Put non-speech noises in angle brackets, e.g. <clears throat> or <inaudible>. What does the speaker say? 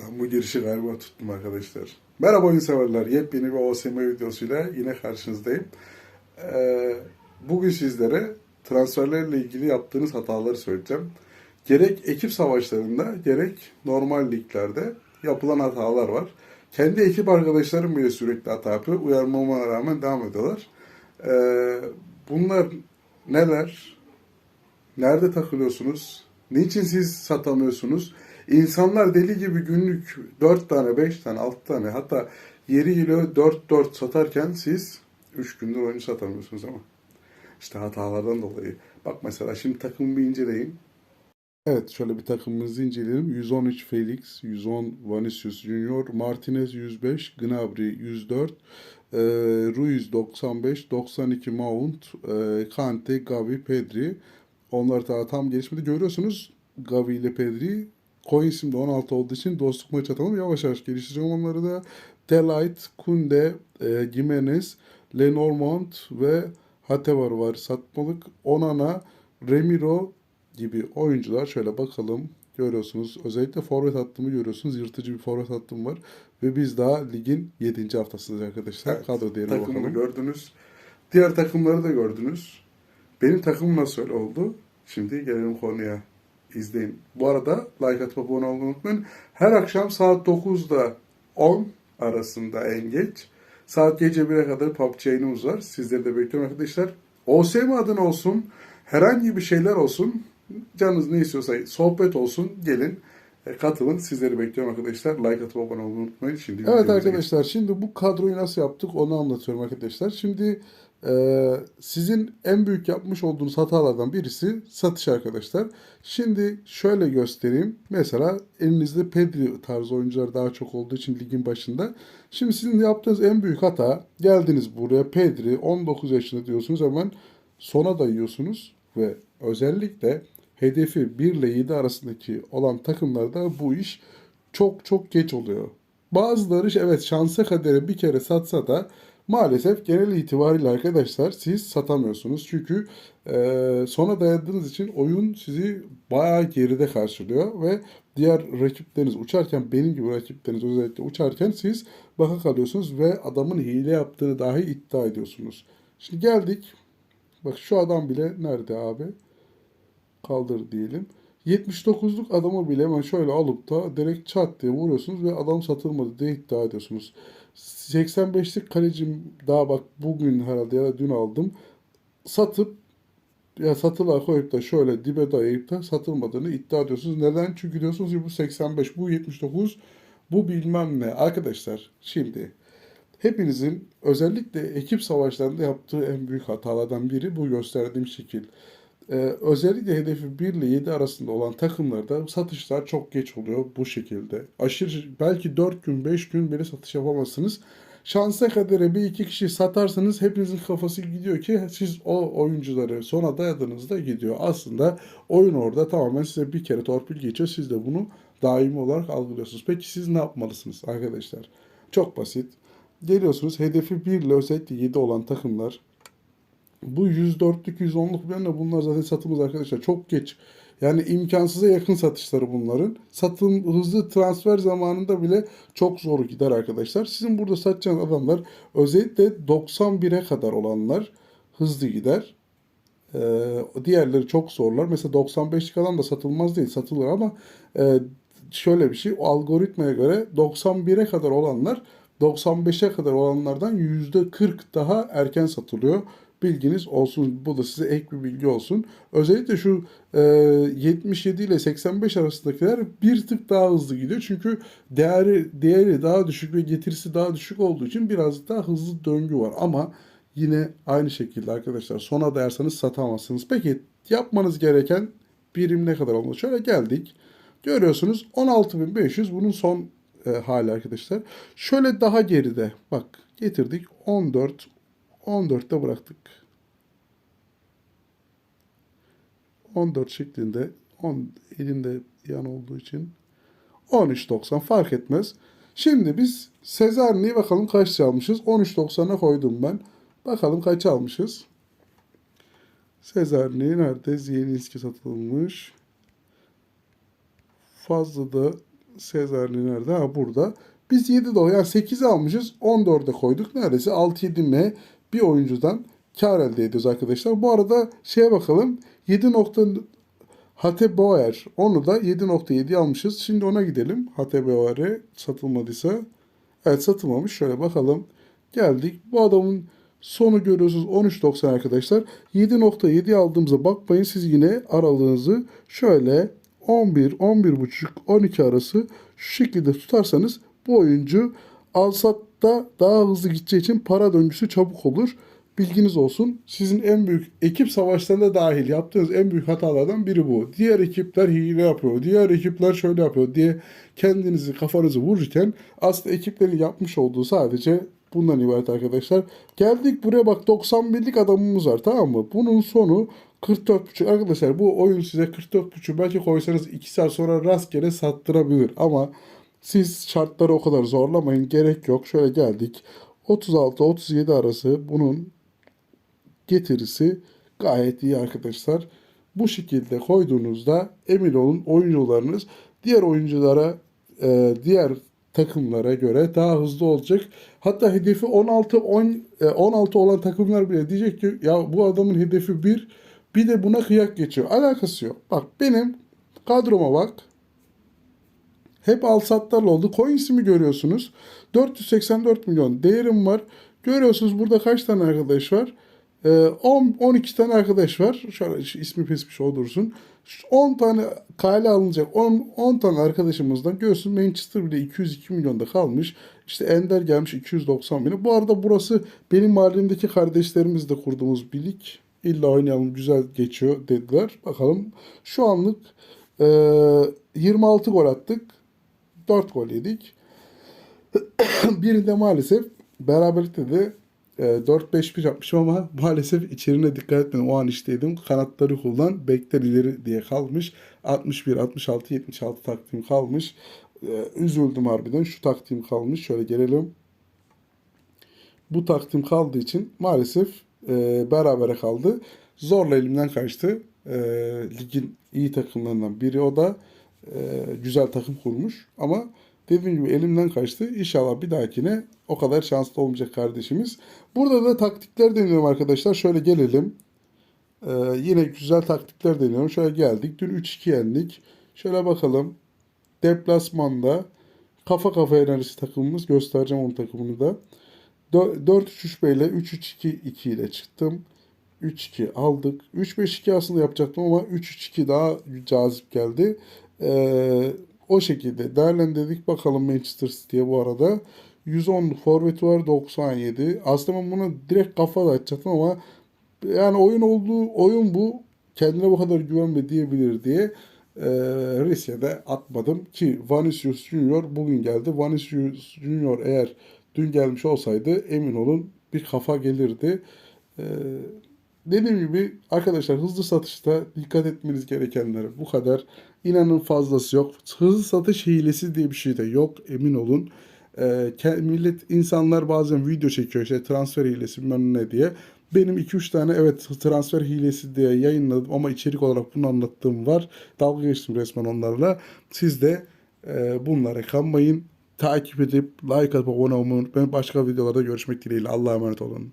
Ben bu girişi galiba tuttum arkadaşlar. Merhaba oyun severler. Yepyeni bir OSM videosuyla yine karşınızdayım. Ee, bugün sizlere transferlerle ilgili yaptığınız hataları söyleyeceğim. Gerek ekip savaşlarında gerek normal liglerde yapılan hatalar var. Kendi ekip arkadaşlarım bile sürekli hata yapıyor. Uyarmama rağmen devam ediyorlar. Ee, bunlar neler? Nerede takılıyorsunuz? Niçin siz satamıyorsunuz? İnsanlar deli gibi günlük 4 tane, 5 tane, 6 tane hatta yeri geliyor 4-4 satarken siz 3 gündür oyunu satamıyorsunuz ama. İşte hatalardan dolayı. Bak mesela şimdi takımı bir inceleyin. Evet şöyle bir takımımızı inceleyelim. 113 Felix, 110 Vinicius Junior, Martinez 105, Gnabry 104, e, Ruiz 95, 92 Mount, e, Kante, Gavi, Pedri. Onlar daha tam gelişmedi. Görüyorsunuz Gavi ile Pedri. Coins'im de 16 olduğu için dostluk maç atalım. Yavaş yavaş geliştireceğim onları da. Delight, Kunde, e, Jimenez, Lenormand ve Hatevar var satmalık. Onana, Remiro gibi oyuncular şöyle bakalım. Görüyorsunuz. Özellikle forvet hattımı görüyorsunuz. Yırtıcı bir forvet hattım var. Ve biz daha ligin 7. haftasındayız arkadaşlar. Evet, Kadro değerine takımı bakalım. gördünüz. Diğer takımları da gördünüz. Benim takımım nasıl oldu? Şimdi gelelim konuya. İzleyin. Bu arada like atıp abone olmayı unutmayın. Her akşam saat 9'da 10 arasında en geç. Saat gece 1'e kadar PUBG yayınımız var. Sizleri de bekliyorum arkadaşlar. OSM adına olsun, herhangi bir şeyler olsun, canınız ne istiyorsa sohbet olsun, gelin. e, Katılın. Sizleri bekliyorum arkadaşlar. Like atıp abone olmayı unutmayın. Şimdi Evet arkadaşlar şimdi bu kadroyu nasıl yaptık onu anlatıyorum arkadaşlar. Şimdi e, sizin en büyük yapmış olduğunuz hatalardan birisi satış arkadaşlar. Şimdi şöyle göstereyim. Mesela elinizde Pedri tarzı oyuncular daha çok olduğu için ligin başında. Şimdi sizin yaptığınız en büyük hata geldiniz buraya Pedri 19 yaşında diyorsunuz hemen sona dayıyorsunuz ve özellikle hedefi 1 ile 7 arasındaki olan takımlarda bu iş çok çok geç oluyor. Bazıları evet şansa kadere bir kere satsa da maalesef genel itibariyle arkadaşlar siz satamıyorsunuz. Çünkü e, sona dayadığınız için oyun sizi bayağı geride karşılıyor ve diğer rakipleriniz uçarken benim gibi rakipleriniz özellikle uçarken siz baka kalıyorsunuz ve adamın hile yaptığını dahi iddia ediyorsunuz. Şimdi geldik. Bak şu adam bile nerede abi? kaldır diyelim. 79'luk adamı bile hemen şöyle alıp da direkt çat diye vuruyorsunuz ve adam satılmadı diye iddia ediyorsunuz. 85'lik kalecim daha bak bugün herhalde ya da dün aldım. Satıp ya satılığa koyup da şöyle dibe dayayıp da satılmadığını iddia ediyorsunuz. Neden? Çünkü diyorsunuz ki bu 85, bu 79, bu bilmem ne. Arkadaşlar şimdi hepinizin özellikle ekip savaşlarında yaptığı en büyük hatalardan biri bu gösterdiğim şekil. Ee, özellikle hedefi 1 ile 7 arasında olan takımlarda satışlar çok geç oluyor bu şekilde. Aşırı belki 4 gün 5 gün bile satış yapamazsınız. Şansa kadere bir iki kişi satarsanız hepinizin kafası gidiyor ki siz o oyuncuları sona dayadığınızda gidiyor. Aslında oyun orada tamamen size bir kere torpil geçiyor. Siz de bunu daimi olarak algılıyorsunuz. Peki siz ne yapmalısınız arkadaşlar? Çok basit. Geliyorsunuz hedefi 1 ile özellikle 7 olan takımlar bu 104'lük 110'luk bilmem ne bunlar zaten satımız arkadaşlar çok geç. Yani imkansıza yakın satışları bunların. Satım hızlı transfer zamanında bile çok zor gider arkadaşlar. Sizin burada satacağınız adamlar özellikle 91'e kadar olanlar hızlı gider. Ee, diğerleri çok zorlar. Mesela 95'lik adam da satılmaz değil satılır ama e, şöyle bir şey o algoritmaya göre 91'e kadar olanlar 95'e kadar olanlardan %40 daha erken satılıyor. Bilginiz olsun. Bu da size ek bir bilgi olsun. Özellikle şu e, 77 ile 85 arasındakiler bir tık daha hızlı gidiyor. Çünkü değeri değeri daha düşük ve getirisi daha düşük olduğu için biraz daha hızlı döngü var. Ama yine aynı şekilde arkadaşlar sona dayarsanız satamazsınız. Peki yapmanız gereken birim ne kadar olmalı? Şöyle geldik. Görüyorsunuz 16.500 bunun son e, hali arkadaşlar. Şöyle daha geride bak getirdik 14 14'te bıraktık. 14 şeklinde 10 elinde yan olduğu için 13.90 fark etmez. Şimdi biz Sezarni'yi bakalım kaç almışız. 13.90'a koydum ben. Bakalım kaç almışız. Sezarni nerede? Zielinski satılmış. Fazla da Sezar'lı nerede? Ha burada. Biz 7 dolar yani 8'i almışız 14'e koyduk. Neredeyse 6-7 M bir oyuncudan kar elde ediyoruz arkadaşlar. Bu arada şeye bakalım. 7 nokta Hate Bauer. Onu da 7.7 almışız. Şimdi ona gidelim. Hate Bauer'e satılmadıysa. Evet satılmamış. Şöyle bakalım. Geldik. Bu adamın sonu görüyorsunuz 13.90 arkadaşlar. 7.7 aldığımıza bakmayın. Siz yine aralığınızı şöyle 11, 11.5, 12 arası şu şekilde tutarsanız bu oyuncu alsatta daha hızlı gideceği için para döngüsü çabuk olur. Bilginiz olsun. Sizin en büyük ekip savaşlarında dahil yaptığınız en büyük hatalardan biri bu. Diğer ekipler hile yapıyor. Diğer ekipler şöyle yapıyor diye kendinizi kafanızı vururken aslında ekiplerin yapmış olduğu sadece bundan ibaret arkadaşlar. Geldik buraya bak 91'lik adamımız var tamam mı? Bunun sonu 44.5 arkadaşlar bu oyun size 44.5 belki koysanız 2 saat sonra rastgele sattırabilir ama siz şartları o kadar zorlamayın gerek yok. Şöyle geldik 36-37 arası bunun getirisi gayet iyi arkadaşlar. Bu şekilde koyduğunuzda emin olun oyuncularınız diğer oyunculara e, diğer takımlara göre daha hızlı olacak. Hatta hedefi 16 10 e, 16 olan takımlar bile diyecek ki ya bu adamın hedefi 1 bir de buna kıyak geçiyor. Alakası yok. Bak benim kadroma bak. Hep alsatlarla oldu. Coins'imi görüyorsunuz. 484 milyon değerim var. Görüyorsunuz burada kaç tane arkadaş var? Ee, 10 12 tane arkadaş var. Şöyle ismi pesmiş o dursun. Şu 10 tane kale alınacak. 10 10 tane arkadaşımızdan görüyorsunuz Manchester bile 202 milyonda kalmış. İşte Ender gelmiş 290 milyon. Bu arada burası benim mahallemdeki kardeşlerimizle kurduğumuz bir lig. İlla oynayalım güzel geçiyor dediler. Bakalım şu anlık e, 26 gol attık. 4 gol yedik. <clears throat> Birinde maalesef beraberlikte de e, 4-5-1 yapmışım ama <laughs> maalesef içeriğine dikkat etmedim. O an işteydim. Kanatları kullan, bekler ileri diye kalmış. 61, 66, 76 taktiğim kalmış. E, üzüldüm harbiden. Şu taktiğim kalmış. Şöyle gelelim. Bu taktiğim kaldığı için maalesef e, berabere kaldı. Zorla elimden kaçtı. E, ligin iyi takımlarından biri o da e, güzel takım kurmuş. Ama dediğim gibi elimden kaçtı. İnşallah bir dahakine o kadar şanslı olmayacak kardeşimiz. Burada da taktikler deniyorum arkadaşlar. Şöyle gelelim. E, yine güzel taktikler deniyorum. Şöyle geldik. Dün 3-2 yendik. Şöyle bakalım. Deplasmanda kafa kafa enerjisi takımımız. Göstereceğim onun takımını da. 4-3-3 ile 3-3-2-2 ile çıktım. 3-2 aldık. 3-5-2 aslında yapacaktım ama 3-3-2 daha cazip geldi. Ee, o şekilde değerlendirdik. Bakalım Manchester City'ye bu arada. 110'luk forveti var 97. Aslında ben bunu direkt kafa da açacaktım ama yani oyun olduğu oyun bu. Kendine bu kadar güvenme diyebilir diye e, riske de atmadım ki Vinicius Junior bugün geldi. Vinicius Junior eğer dün gelmiş olsaydı emin olun bir kafa gelirdi. Ee, dediğim gibi arkadaşlar hızlı satışta dikkat etmeniz gerekenler bu kadar. İnanın fazlası yok. Hızlı satış hilesi diye bir şey de yok emin olun. Ee, millet insanlar bazen video çekiyor işte transfer hilesi bilmem ne diye. Benim 2-3 tane evet transfer hilesi diye yayınladım ama içerik olarak bunu anlattığım var. Dalga geçtim resmen onlarla. Siz de e, bunlara kanmayın takip edip like atıp abone olmayı unutmayın. Başka videolarda görüşmek dileğiyle. Allah'a emanet olun.